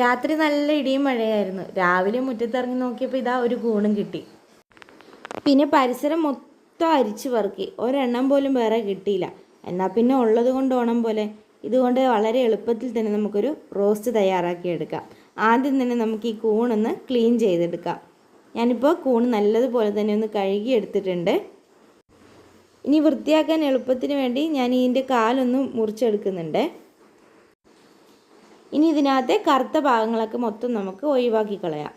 രാത്രി നല്ല ഇടിയും മഴയായിരുന്നു. രാവിലെ മുറ്റത്തിറങ്ങി നോക്കിയപ്പോൾ ഇതാ ഒരു കൂണും കിട്ടി. പിന്നെ പരിസരം മൊത്തം അരിച്ചു പറക്കി. ഒരെണ്ണം പോലും വേറെ കിട്ടിയില്ല. എന്നാൽ പിന്നെ ഉള്ളത് കൊണ്ട് ഓണം പോലെ. ഇതുകൊണ്ട് വളരെ എളുപ്പത്തിൽ തന്നെ നമുക്കൊരു റോസ്റ്റ് തയ്യാറാക്കിയെടുക്കാം ആദ്യം തന്നെ നമുക്ക് ഈ കൂണൊന്ന് ക്ലീൻ ചെയ്തെടുക്കാം. ഞാനിപ്പോൾ കൂണ് നല്ലതുപോലെ തന്നെ ഒന്ന് കഴുകി എടുത്തിട്ടുണ്ട്. ഇനി വൃത്തിയാക്കാൻ എളുപ്പത്തിന് വേണ്ടി ഞാൻ ഇതിന്റെ കാലൊന്ന് മുറിച്ചെടുക്കുന്നുണ്ട്. ഇനി ഇതിനകത്തെ കറുത്ത ഭാഗങ്ങളൊക്കെ മൊത്തം നമുക്ക് ഒഴിവാക്കി കളയാം.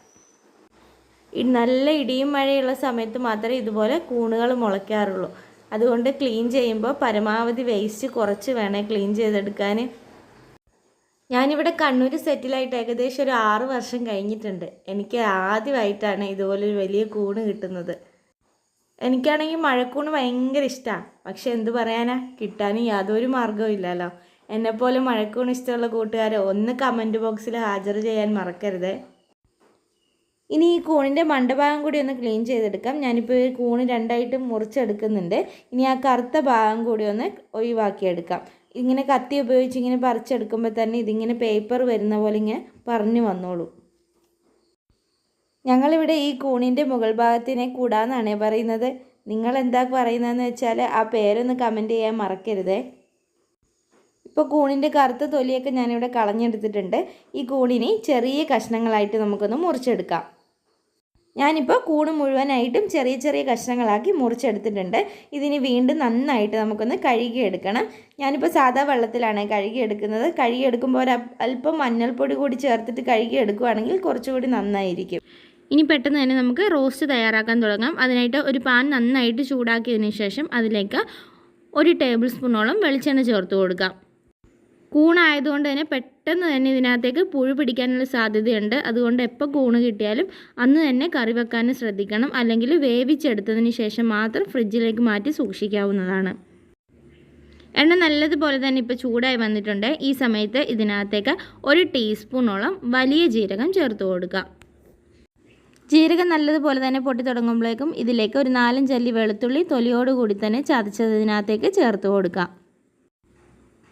നല്ല ഇടിയും മഴയുള്ള സമയത്ത് മാത്രമേ ഇതുപോലെ കൂണുകൾ മുളയ്ക്കാറുള്ളൂ. അതുകൊണ്ട് ക്ലീൻ ചെയ്യുമ്പോൾ പരമാവധി വേസ്റ്റ് കുറച്ച് വേണേ ക്ലീൻ ചെയ്തെടുക്കാൻ. ഞാനിവിടെ കണ്ണൂർ സെറ്റിലായിട്ട് ഏകദേശം ഒരു ആറ് വർഷം കഴിഞ്ഞിട്ടുണ്ട്. എനിക്ക് ആദ്യമായിട്ടാണ് ഇതുപോലൊരു വലിയ കൂണ് കിട്ടുന്നത്. എനിക്കാണെങ്കിൽ മഴക്കൂണ് ഭയങ്കര ഇഷ്ടമാണ് പക്ഷെ എന്ത് പറയാനാ? കിട്ടാനും യാതൊരു മാർഗവും ഇല്ലല്ലോ. എന്നെപ്പോലെ മഴക്കൂണ് ഇഷ്ടമുള്ള കൂട്ടുകാരെ ഒന്ന് കമന്റ് ബോക്സിൽ ഹാജർ ചെയ്യാൻ മറക്കരുത്. ഇനി ഈ കൂണിന്റെ മണ്ടഭാഗം കൂടി ഒന്ന് ക്ലീൻ ചെയ്തെടുക്കാം. ഞാനിപ്പോൾ ഈ കൂണ് രണ്ടായിട്ട് മുറിച്ചെടുക്കുന്നുണ്ട്. ഇനി ആ കറുത്ത ഭാഗം കൂടി ഒന്ന് ഒഴിവാക്കിയെടുക്കാം. ഇങ്ങനെ കത്തി ഉപയോഗിച്ച് ഇങ്ങനെ പറിച്ചെടുക്കുമ്പോൾ തന്നെ ഇതിങ്ങനെ പേപ്പർ വരുന്ന പോലെ ഇങ്ങനെ പറഞ്ഞു വന്നോളൂ. ഞങ്ങളിവിടെ ഈ കൂണിന്റെ മുകൾ ഭാഗത്തിനെ കൂടാന്നാണ് പറയുന്നത്. നിങ്ങൾ എന്താ പറയുന്നതെന്ന് വെച്ചാൽ ആ പേരൊന്ന് കമന്റ് ചെയ്യാൻ മറക്കരുതേ. ഇപ്പോൾ കൂണിന്റെ കറുത്ത തൊലിയൊക്കെ ഞാനിവിടെ കളഞ്ഞെടുത്തിട്ടുണ്ട്. ഈ കൂണിനെ ചെറിയ കഷ്ണങ്ങളായിട്ട് നമുക്കൊന്ന് മുറിച്ചെടുക്കാം. ഞാനിപ്പോൾ കൂണ് മുഴുവനായിട്ടും ചെറിയ ചെറിയ കഷ്ണങ്ങളാക്കി മുറിച്ചെടുത്തിട്ടുണ്ട്. ഇതിന് വീണ്ടും നന്നായിട്ട് നമുക്കൊന്ന് കഴുകിയെടുക്കണം. ഞാനിപ്പോൾ സാധാ വെള്ളത്തിലാണ് കഴുകിയെടുക്കുന്നത്. കഴുകിയെടുക്കുമ്പോൾ ഒരു അല്പം മഞ്ഞൾപ്പൊടി കൂടി ചേർത്തിട്ട് കഴുകിയെടുക്കുകയാണെങ്കിൽ കുറച്ചുകൂടി നന്നായിരിക്കും. ഇനി പെട്ടെന്ന് തന്നെ നമുക്ക് റോസ്റ്റ് തയ്യാറാക്കാൻ തുടങ്ങാം. അതിനായിട്ട് ഒരു പാൻ നന്നായിട്ട് ചൂടാക്കിയതിന് ശേഷം അതിലേക്ക് ഒരു ടേബിൾ സ്പൂണോളം വെളിച്ചെണ്ണ ചേർത്ത് കൊടുക്കാം. കൂണായതുകൊണ്ട് തന്നെ പെട്ടെന്ന് തന്നെ ഇതിനകത്തേക്ക് പുഴു പിടിക്കാനുള്ള സാധ്യതയുണ്ട്. അതുകൊണ്ട് എപ്പോൾ കൂണ് കിട്ടിയാലും അന്ന് തന്നെ കറി വെക്കാനും ശ്രദ്ധിക്കണം. അല്ലെങ്കിൽ വേവിച്ചെടുത്തതിന് ശേഷം മാത്രം ഫ്രിഡ്ജിലേക്ക് മാറ്റി സൂക്ഷിക്കാവുന്നതാണ്. എണ്ണ നല്ലതുപോലെ തന്നെ ഇപ്പോൾ ചൂടായി വന്നിട്ടുണ്ട്. ഈ സമയത്ത് ഇതിനകത്തേക്ക് ഒരു ടീസ്പൂണോളം വലിയ ജീരകം ചേർത്ത് കൊടുക്കുക. ജീരകം നല്ലതുപോലെ തന്നെ പൊട്ടി തുടങ്ങുമ്പോഴേക്കും ഇതിലേക്ക് ഒരു നാലഞ്ചല്ലി വെളുത്തുള്ളി തൊലിയോടുകൂടി തന്നെ ചതച്ചത് ഇതിനകത്തേക്ക് ചേർത്ത് കൊടുക്കാം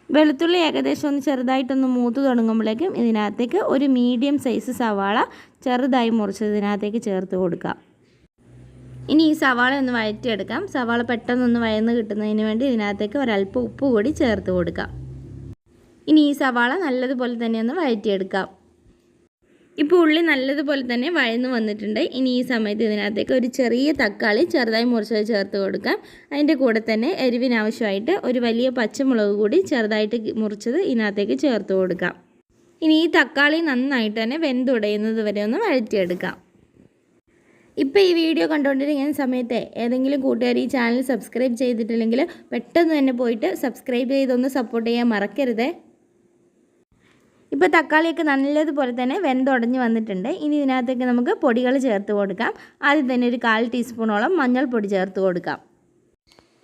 വെളുത്തുള്ളി ഏകദേശം ഒന്ന് ചെറുതായിട്ടൊന്ന് മൂത്ത് തുടങ്ങുമ്പോഴേക്കും ഇതിനകത്തേക്ക് ഒരു മീഡിയം സൈസ് സവാള ചെറുതായി മുറിച്ചത് ഇതിനകത്തേക്ക് ചേർത്ത് കൊടുക്കാം ഇനി ഈ സവാള ഒന്ന് വഴറ്റിയെടുക്കാം. സവാള പെട്ടെന്നൊന്ന് വയന്ന് കിട്ടുന്നതിന് വേണ്ടി ഇതിനകത്തേക്ക് ഒരല്പം ഉപ്പ് കൂടി ചേർത്ത് കൊടുക്കാം. ഇനി ഈ സവാള നല്ലതുപോലെ തന്നെ ഒന്ന് വഴറ്റിയെടുക്കാം. ഇപ്പോൾ ഉള്ളി നല്ലതുപോലെ തന്നെ വഴന്ന് വന്നിട്ടുണ്ട്. ഇനി ഈ സമയത്ത് ഇതിനകത്തേക്ക് ഒരു ചെറിയ തക്കാളി ചെറുതായി മുറിച്ചത് ചേർത്ത് കൊടുക്കാം. അതിന്റെ കൂടെ തന്നെ എരിവിനാവശ്യമായിട്ട് ഒരു വലിയ പച്ചമുളക് കൂടി ചെറുതായിട്ട് മുറിച്ചത് ഇതിനകത്തേക്ക് ചേർത്ത് കൊടുക്കാം. ഇനി ഈ തക്കാളി നന്നായിട്ട് തന്നെ വെന്തുടയുന്നത് വരെ ഒന്ന് വഴറ്റിയെടുക്കാം. ഇപ്പോൾ ഈ വീഡിയോ കണ്ടുകൊണ്ടിരിക്കുന്ന സമയത്ത് ഏതെങ്കിലും കൂട്ടുകാർ ഈ ചാനൽ സബ്സ്ക്രൈബ് ചെയ്തിട്ടില്ലെങ്കിൽ പെട്ടെന്ന് തന്നെ പോയിട്ട് സബ്സ്ക്രൈബ് ചെയ്തൊന്ന് സപ്പോർട്ട് ചെയ്യാൻ മറക്കരുതേ. ഇപ്പോൾ തക്കാളിയൊക്കെ നല്ലതുപോലെ തന്നെ വെന്തുടഞ്ഞ് വന്നിട്ടുണ്ട്. ഇനി ഇതിനകത്തേക്ക് നമുക്ക് പൊടികൾ ചേർത്ത് കൊടുക്കാം. ആദ്യം തന്നെ ഒരു കാൽ ടീസ്പൂണോളം മഞ്ഞൾപ്പൊടി ചേർത്ത് കൊടുക്കാം.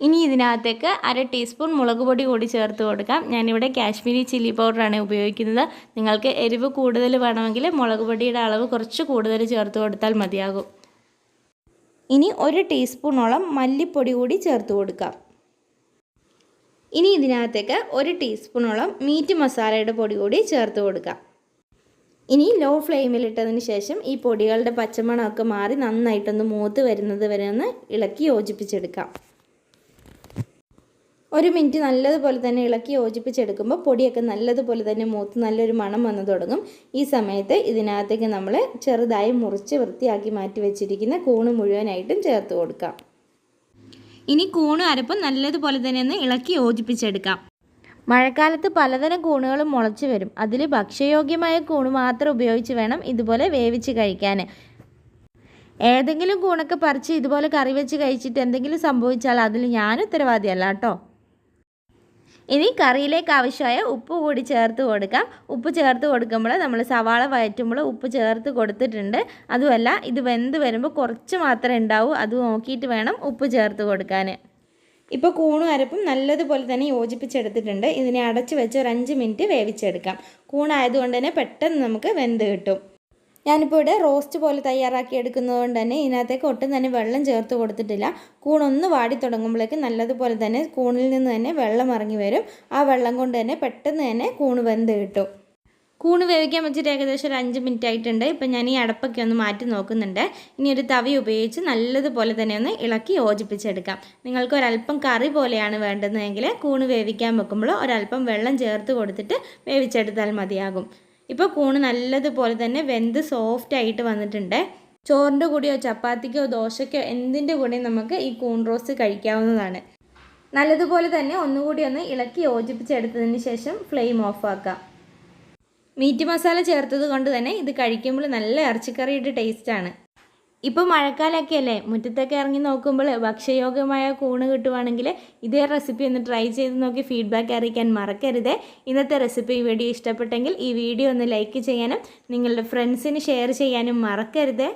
ഇനി ഇതിനകത്തേക്ക് അര ടീസ്പൂൺ മുളക് പൊടി കൂടി ചേർത്ത് കൊടുക്കാം. ഞാനിവിടെ കാശ്മീരി ചില്ലി പൗഡറാണ് ഉപയോഗിക്കുന്നത്. നിങ്ങൾക്ക് എരിവ് കൂടുതൽ വേണമെങ്കിൽ മുളക് പൊടിയുടെ അളവ് കുറച്ച് കൂടുതൽ ചേർത്ത് കൊടുത്താൽ മതിയാകും. ഇനി ഒരു ടീസ്പൂണോളം മല്ലിപ്പൊടി കൂടി ചേർത്ത് കൊടുക്കാം. ഇനി ഇതിനകത്തേക്ക് ഒരു ടീസ്പൂണോളം മീറ്റ് മസാലയുടെ പൊടി കൂടി ചേർത്ത് കൊടുക്കാം. ഇനി ലോ ഫ്ലെയിമിലിട്ടതിന് ശേഷം ഈ പൊടികളുടെ പച്ചമണമൊക്കെ മാറി നന്നായിട്ടൊന്ന് മൂത്ത് വരുന്നത് വരെ ഒന്ന് ഇളക്കി യോജിപ്പിച്ചെടുക്കാം. ഒരു മിനിറ്റ് നല്ലതുപോലെ തന്നെ ഇളക്കി യോജിപ്പിച്ചെടുക്കുമ്പോൾ പൊടിയൊക്കെ നല്ലതുപോലെ തന്നെ മൂത്ത് നല്ലൊരു മണം വന്നു തുടങ്ങും. ഈ സമയത്ത് ഇതിനകത്തേക്ക് നമ്മൾ ചെറുതായി മുറിച്ച് വൃത്തിയാക്കി മാറ്റി വെച്ചിരിക്കുന്ന കൂണ് മുഴുവനായിട്ടും ചേർത്ത് കൊടുക്കാം. ഇനി കൂണും അരപ്പും നല്ലതുപോലെ തന്നെ ഒന്ന് ഇളക്കി യോജിപ്പിച്ചെടുക്കാം. മഴക്കാലത്ത് പലതരം കൂണുകളും മുളച്ചു വരും. അതിൽ ഭക്ഷ്യയോഗ്യമായ കൂണ് മാത്രം ഉപയോഗിച്ച് വേണം ഇതുപോലെ വേവിച്ച് കഴിക്കാൻ ഏതെങ്കിലും കൂണൊക്കെ പറിച്ച് ഇതുപോലെ കറി വെച്ച് കഴിച്ചിട്ട് എന്തെങ്കിലും സംഭവിച്ചാൽ അതിൽ ഞാൻ ഉത്തരവാദിയല്ല കേട്ടോ. ഇനി കറിയിലേക്ക് ആവശ്യമായ ഉപ്പ് കൂടി ചേർത്ത് കൊടുക്കാം. ഉപ്പ് ചേർത്ത് കൊടുക്കുമ്പോൾ നമ്മൾ സവാള വയറ്റുമ്പോൾ ഉപ്പ് ചേർത്ത് കൊടുത്തിട്ടുണ്ട്. അതുമല്ല ഇത് വെന്ത് വരുമ്പോൾ കുറച്ച് മാത്രമേ ഉണ്ടാവൂ. അത് നോക്കിയിട്ട് വേണം ഉപ്പ് ചേർത്ത് കൊടുക്കാൻ. ഇപ്പോൾ കൂണും അരപ്പും നല്ലതുപോലെ തന്നെ യോജിപ്പിച്ചെടുത്തിട്ടുണ്ട്. ഇതിനെ അടച്ച് വെച്ച് ഒരു അഞ്ച് മിനിറ്റ് വേവിച്ചെടുക്കാം. കൂണായതുകൊണ്ട് തന്നെ പെട്ടെന്ന് നമുക്ക് വെന്ത് കിട്ടും. ഞാനിപ്പോൾ ഇവിടെ റോസ്റ്റ് പോലെ തയ്യാറാക്കി എടുക്കുന്നത് കൊണ്ട് തന്നെ ഇതിനകത്തേക്ക് ഒട്ടും തന്നെ വെള്ളം ചേർത്ത് കൊടുത്തിട്ടില്ല. കൂണൊന്ന് വാടി തുടങ്ങുമ്പോഴേക്ക് നല്ലതുപോലെ തന്നെ കൂണിൽ നിന്ന് തന്നെ വെള്ളം ഇറങ്ങി വരും. ആ വെള്ളം കൊണ്ട് തന്നെ പെട്ടെന്ന് തന്നെ കൂണ് വെന്ത് കിട്ടും. കൂണ് വേവിക്കാൻ വെച്ചിട്ട് ഏകദേശം ഒരു അഞ്ച് മിനിറ്റ് ആയിട്ടുണ്ട്. ഇപ്പം ഞാൻ ഈ അടപ്പൊക്കെ ഒന്ന് മാറ്റി നോക്കുന്നുണ്ട്. ഇനി ഒരു തവി ഉപയോഗിച്ച് നല്ലതുപോലെ തന്നെ ഒന്ന് ഇളക്കി യോജിപ്പിച്ചെടുക്കാം. നിങ്ങൾക്ക് ഒരല്പം കറി പോലെയാണ് വേണ്ടതെങ്കിൽ കൂണ് വേവിക്കാൻ വെക്കുമ്പോൾ ഒരല്പം വെള്ളം ചേർത്ത് കൊടുത്തിട്ട് വേവിച്ചെടുത്താൽ മതിയാകും. ഇപ്പോൾ കൂണ് നല്ലതുപോലെ തന്നെ വെന്ത് സോഫ്റ്റ് ആയിട്ട് വന്നിട്ടുണ്ട്. ചോറിന്റെ കൂടെയോ ചപ്പാത്തിക്കോ ദോശയ്ക്കോ എന്തിന്റെ കൂടെയും നമുക്ക് ഈ കൂൺ റോസ്റ്റ് കഴിക്കാവുന്നതാണ്. നല്ലതുപോലെ തന്നെ ഒന്നുകൂടി ഒന്ന് ഇളക്കി യോജിപ്പിച്ചെടുത്തതിന് ശേഷം ഫ്ലെയിം ഓഫ് മീറ്റ് മസാല ചേർത്തത് കൊണ്ട് തന്നെ ഇത് കഴിക്കുമ്പോൾ നല്ല ഇറച്ചിക്കറിയുടെ ടേസ്റ്റാണ് ഇപ്പോൾ മഴക്കാലമൊക്കെ അല്ലേ മുറ്റത്തൊക്കെ ഇറങ്ങി നോക്കുമ്പോൾ ഭക്ഷ്യയോഗ്യമായ കൂണ് കിട്ടുവാണെങ്കിൽ ഇതേ റെസിപ്പി ഒന്ന് ട്രൈ ചെയ്ത് നോക്കി ഫീഡ്ബാക്ക് അറിയിക്കാൻ മറക്കരുത്. ഇന്നത്തെ റെസിപ്പി വീഡിയോ ഇഷ്ടപ്പെട്ടെങ്കിൽ ഈ വീഡിയോ ഒന്ന് ലൈക്ക് ചെയ്യാനും നിങ്ങളുടെ ഫ്രണ്ട്സിന് ഷെയർ ചെയ്യാനും മറക്കരുത്.